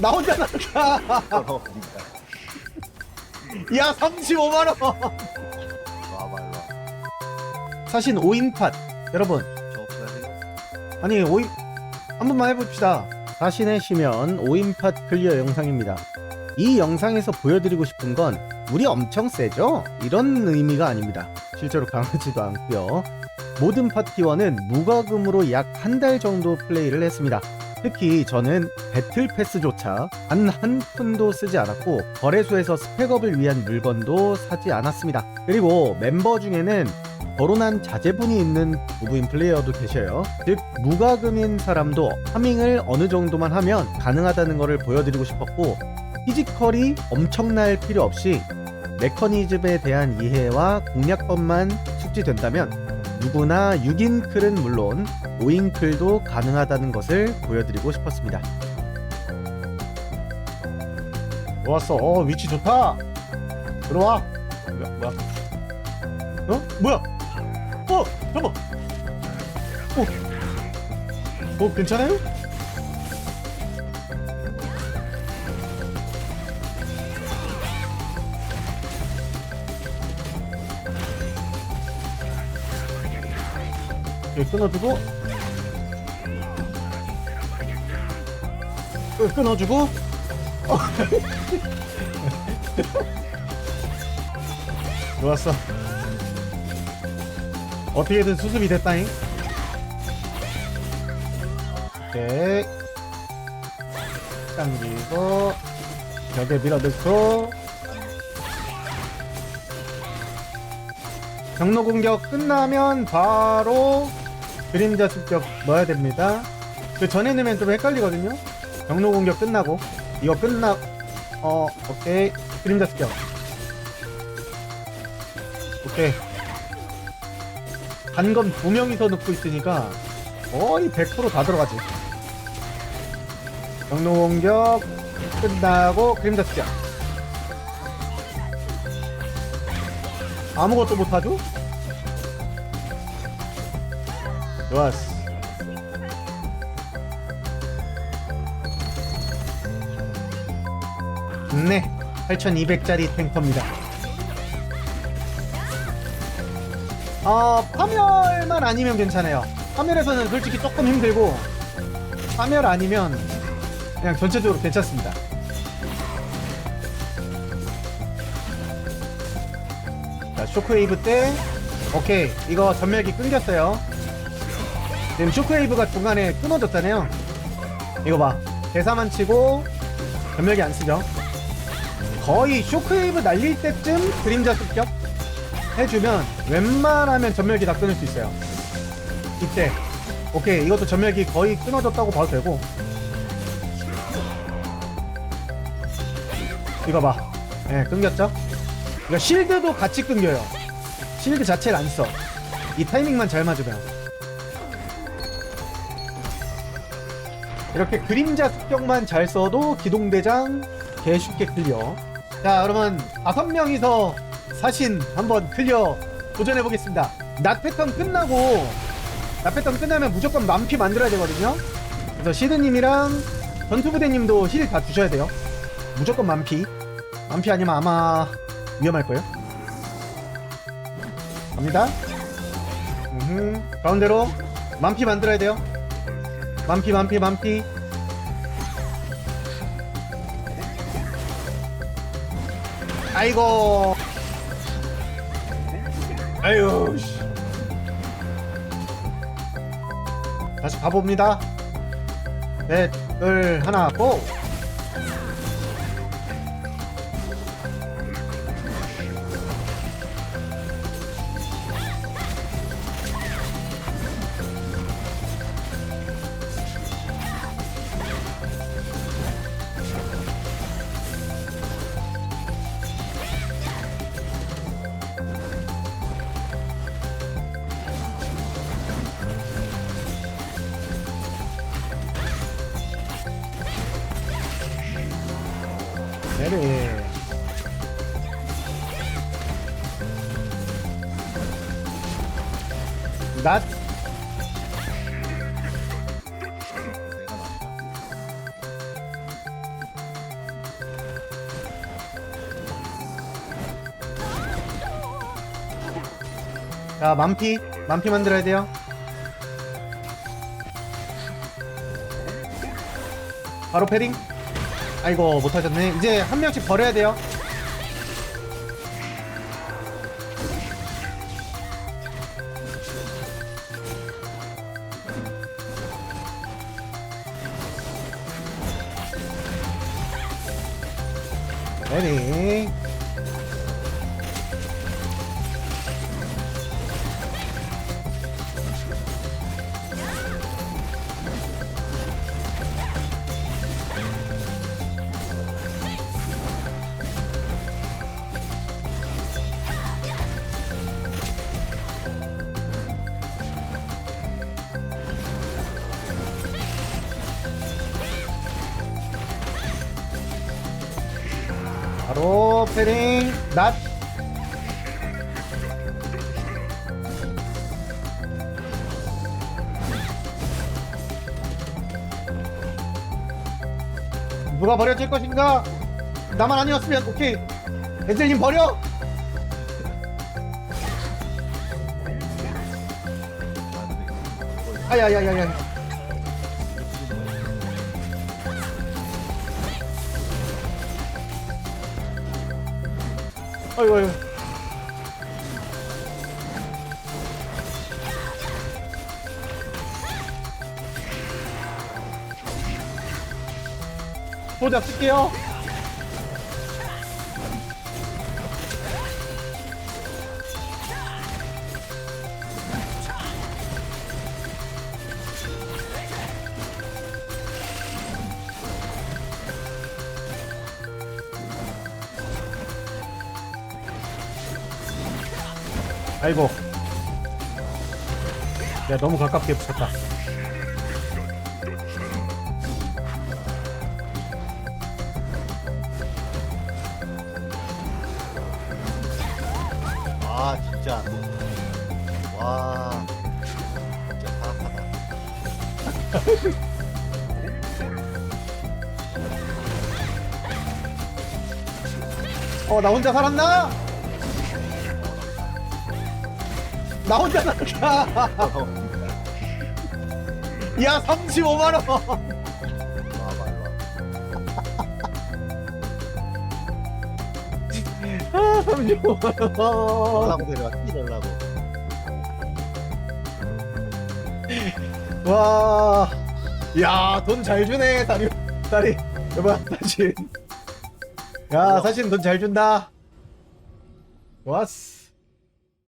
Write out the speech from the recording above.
나 혼자 나가. 그러니까 야 35만 원. 와봐 일로 사신 5인 팟 여러분 저 없어야 아니 5인 한 번만 해봅시다. 사신의 시면 5인팟 클리어 영상입니다. 이 영상에서 보여드리고 싶은 건 우리 엄청 세죠? 이런 의미가 아닙니다. 실제로 강하지도 않고요. 모든 파티원은 무과금으로 약 한 달 정도 플레이를 했습니다. 특히 저는 배틀 패스조차 단 한 푼도 쓰지 않았고 거래소에서 스펙업을 위한 물건도 사지 않았습니다. 그리고 멤버 중에는 거론한 자제분이 있는 부부인 플레이어도 계셔요. 즉 무과금인 사람도 하밍을 어느 정도만 하면 가능하다는 것을 보여드리고 싶었고 피지컬이 엄청날 필요 없이 메커니즘에 대한 이해와 공략법만 숙지된다면 누구나 6인 클은 물론 5인 클도 가능하다는 것을 보여드리고 싶었습니다. 좋았어. 어, 위치 좋다. 들어와. 뭐야? 뭐야? 어? 뭐야? 어, 잠깐만. 어, 어, 괜찮아요? 여기 끊어주고. 끄- 끊어주고. 어. 좋았어. 어떻게든 수습이 됐다잉. 오케이. 당기고 벽에 밀어넣고. 경로 공격 끝나면 바로 그림자 습격 넣어야 됩니다. 그 전에 넣으면 좀 헷갈리거든요. 경로 공격 끝나고 이거 끝나 어 오케이 그림자 습격 오케이 단검 두 명이서 넣고 있으니까 거의 100%다 들어가지. 경로 공격 끝나고 그림자 습격 아무것도 못하죠? 좋았어. 네, 8200짜리 탱커입니다. 어, 파멸만 아니면 괜찮아요. 파멸에서는 솔직히 조금 힘들고, 파멸 아니면 그냥 전체적으로 괜찮습니다. 자, 쇼크웨이브 때, 오케이. 이거 전멸기 끊겼어요. 지금 쇼크웨이브가 중간에 끊어졌잖아요. 이거 봐. 대사만 치고, 전멸기 안 쓰죠. 거의 쇼크웨이브 날릴 때쯤 그림자 습격 해주면 웬만하면 전멸기 다 끊을 수 있어요. 이때. 오케이. 이것도 전멸기 거의 끊어졌다고 봐도 되고. 이거 봐. 예, 끊겼죠? 이거 실드도 같이 끊겨요. 실드 자체를 안 써. 이 타이밍만 잘 맞으면. 이렇게 그림자 습격만 잘 써도 기동대장 개 쉽게 클리어. 자, 여러분 다섯 명이서 사신 한번 클리어 도전해 보겠습니다. 낮 패턴 끝나고 낮 패턴 끝나면 무조건 만피 만들어야 되거든요. 그래서 시드님이랑 전투부대님도 힐 다 주셔야 돼요. 무조건 만피. 만피 아니면 아마 위험할 거예요. 갑니다. 음흠. 가운데로 만피 만들어야 돼요. 만피 만피 만피. 아이고. 아유 씨. 다시 가봅니다. 넷, 둘, 하나, 고! 레벨 낫. 자, 만피. 만피 만들어야 돼요. 바로 패링 아이고 못하셨네. 이제 한 명씩 버려야 돼요. 패링 패링 낫 누가 버려질 것인가? 나만 아니었으면 오케이. 엔젤님 버려! 아야야야야 아이고 아이고. 소자 쓸게요 아이고. 야 너무 가깝게 붙였다. 아 진짜. 와. 진짜 사악하다. 어 나 혼자 살았나? 나 혼자 살았다 야 35만 원. 와봐 일로 와 아 35만원. 놀라고 내려와. 키 놀라고. 와, 야, 돈 잘 주네, 다리, 다리. 여봐, 사신. 야, 사신 돈잘 준다. 좋았어.